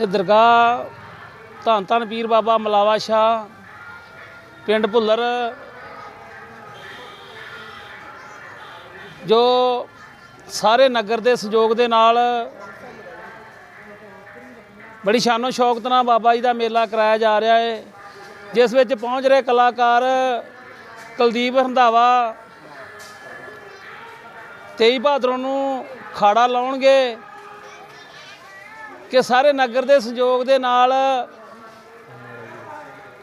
ਇਹ ਦਰਗਾਹ ਧੰਨ ਧੰਨ ਪੀਰ ਬਾਬਾ ਮਲਾਵਾ ਸ਼ਾਹ, ਪਿੰਡ ਭੁੱਲਰ, ਜੋ ਸਾਰੇ ਨਗਰ ਦੇ ਸਹਿਯੋਗ ਦੇ ਨਾਲ ਬੜੀ ਸ਼ਾਨੋ ਸ਼ੌਕਤ ਨਾਲ ਬਾਬਾ ਜੀ ਦਾ ਮੇਲਾ ਕਰਾਇਆ ਜਾ ਰਿਹਾ ਹੈ ਜਿਸ ਵਿੱਚ ਪਹੁੰਚ ਰਹੇ ਕਲਾਕਾਰ ਕੁਲਦੀਪ ਰੰਧਾਵਾ 23 ਭਾਦਰੋਂ ਨੂੰ ਖਾੜਾ ਲਾਉਣਗੇ ਕਿ ਸਾਰੇ ਨਗਰ ਦੇ ਸਹਿਯੋਗ ਦੇ ਨਾਲ,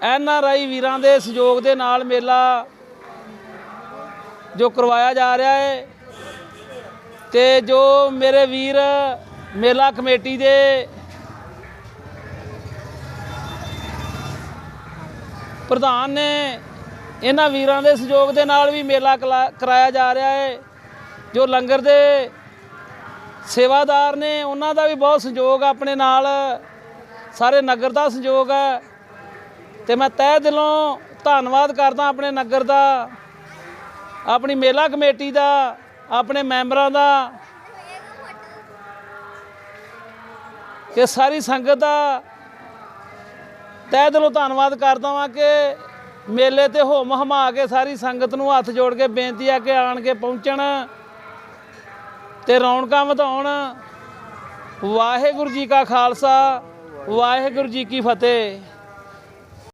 ਐਨ ਆਰ ਆਈ ਵੀਰਾਂ ਦੇ ਸਹਿਯੋਗ ਦੇ ਨਾਲ ਮੇਲਾ ਜੋ ਕਰਵਾਇਆ ਜਾ ਰਿਹਾ ਹੈ ਤੇ ਜੋ ਮੇਰੇ ਵੀਰ ਮੇਲਾ ਕਮੇਟੀ ਦੇ ਪ੍ਰਧਾਨ ਨੇ, ਇਹਨਾਂ ਵੀਰਾਂ ਦੇ ਸਹਿਯੋਗ ਦੇ ਨਾਲ ਵੀ ਮੇਲਾ ਕਲਾ- ਕਰਾਇਆ ਜਾ ਰਿਹਾ ਹੈ, ਜੋ ਲੰਗਰ ਦੇ ਸੇਵਾਦਾਰ ਨੇ, ਉਹਨਾਂ ਦਾ ਵੀ ਬਹੁਤ ਸਹਿਯੋਗ ਆਪਣੇ ਨਾਲ। ਸਾਰੇ ਨਗਰ ਦਾ ਸਹਿਯੋਗ ਹੈ ਤੇ ਮੈਂ ਤਹਿ ਦਿਲੋਂ ਧੰਨਵਾਦ ਕਰਦਾ ਆਪਣੇ ਨਗਰ ਦਾ, ਆਪਣੀ ਮੇਲਾ ਕਮੇਟੀ ਦਾ, ਆਪਣੇ ਮੈਂਬਰਾਂ ਦਾ। ਕਿ ਸਾਰੀ ਸੰਗਤ ਦਾ ਤਹਿ ਦਿਲੋਂ ਧੰਨਵਾਦ ਕਰਦਾ ਵਾਂ ਕਿ ਮੇਲੇ ਤੇ ਹੋਮ ਹਮਾ ਕੇ ਸਾਰੀ ਸੰਗਤ ਨੂੰ ਹੱਥ ਜੋੜ ਕੇ ਬੇਨਤੀ ਆ ਕਿ ਆਣ ਕੇ ਪਹੁੰਚਣ। ਤੇ ਰੌਣਕਾਂ ਵਧਾਉਣ। ਵਾਹਿਗੁਰੂ ਜੀ ਕਾ ਖਾਲਸਾ ਵਾਹਿਗੁਰੂ ਜੀ ਕੀ ਫਤਿਹ।